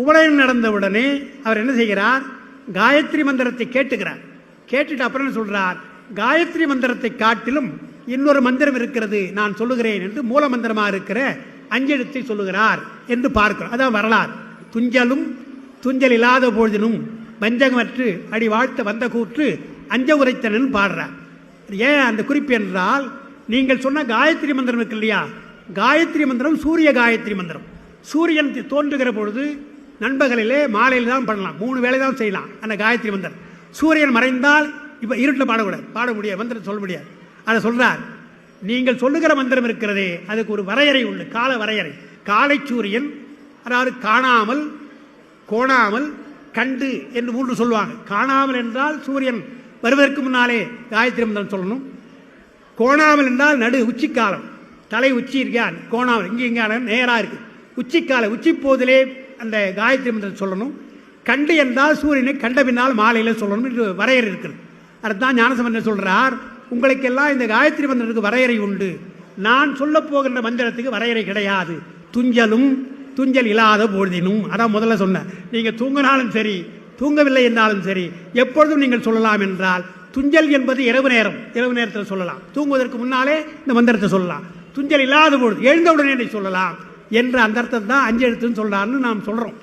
உபநயனம் நடந்தவுடனே அவர் என்ன செய்கிறார்? காயத்ரி மந்திரத்தை கேட்டுக்கிறார் கேட்டுட்டு அப்புறம் என்ன சொல்றார்? காயத்ரி மந்திரத்தை காட்டிலும் இன்னொரு மந்திரம் இருக்கிறது நான் சொல்லுகிறேன் என்று மூல மந்திரமாக இருக்கிற அஞ்செழுத்தை சொல்லுகிறார் என்று பார்க்கிறோம். அதான் வரலாறு. துஞ்சலும் துஞ்சல் இல்லாத பொழுதினும் வஞ்சகமற்று அடி வாழ்த்த வந்த கூற்று அஞ்ச உரைத்தனன் பாடுறார். ஏன் அந்த குறிப்பு என்றால் நீங்கள் சொன்ன காயத்ரி மந்திரம் இருக்கு இல்லையா? காயத்ரி மந்திரம் சூரிய காயத்ரி மந்திரம். சூரியன் தோன்றுகிற பொழுது நண்பகலிலே மாலையில் தான் பண்ணலாம். மூணு வேளை தான் செய்யலாம். அந்த காயத்ரி மந்திரம். சூரியன் மறைந்தால் இப்போ இருட்டில் பாடக்கூடாது. பாட முடியாது. மந்திரம் சொல்ல முடியாது. அதை சொல்கிறார் நீங்கள் சொல்லுகிற மந்திரம் இருக்கிறதே அதுக்கு ஒரு வரையறை உண்டு. கால வரையறை. காலை சூரியன் அதாவது காணாமல் கோணாமல் கண்டு என்று மூன்று சொல்லுவாங்க. காணாமல் என்றால் சூரியன் வருவதற்கு முன்னாலே காயத்ரி மந்திரம் சொல்லணும். கோணாமல் என்றால் நடு உச்சிக்காலம். தலை உச்சி இருக்கா கோணாமல். இங்கே இங்கே நேராக இருக்குது உச்சிக்கால உச்சி போதிலே அந்த காயத்ரி மந்திரம் சொல்லணும். கண்டு என்றால் சூரியனை கண்ட பின்னால் மாலையில் சொல்லணும் என்று வரையறை இருக்குது அதுதான் ஞானசம்பந்தன் சொல்கிறார் உங்களுக்கெல்லாம் இந்த காயத்ரி மந்திரத்துக்கு வரையறை உண்டு. நான் சொல்ல போகின்ற மந்திரத்துக்கு வரையறை கிடையாது. துஞ்சலும் துஞ்சல் இல்லாத பொழுதினும் அதான் முதல்ல சொன்னேன். நீங்கள் தூங்கினாலும் சரி தூங்கவில்லை என்றாலும் சரி எப்பொழுதும் நீங்கள் சொல்லலாம் என்றால் துஞ்சல் என்பது இரவு நேரம். இரவு நேரத்தில் சொல்லலாம். தூங்குவதற்கு முன்னாலே இந்த மந்திரத்தை சொல்லலாம். துஞ்சல் இல்லாத பொழுது எழுந்தவுடனே சொல்லலாம். என்ற அந்த அர்த்தம் தான் அஞ்செழுத்துன்னு சொல்கிறான்னு நாம் சொல்கிறோம்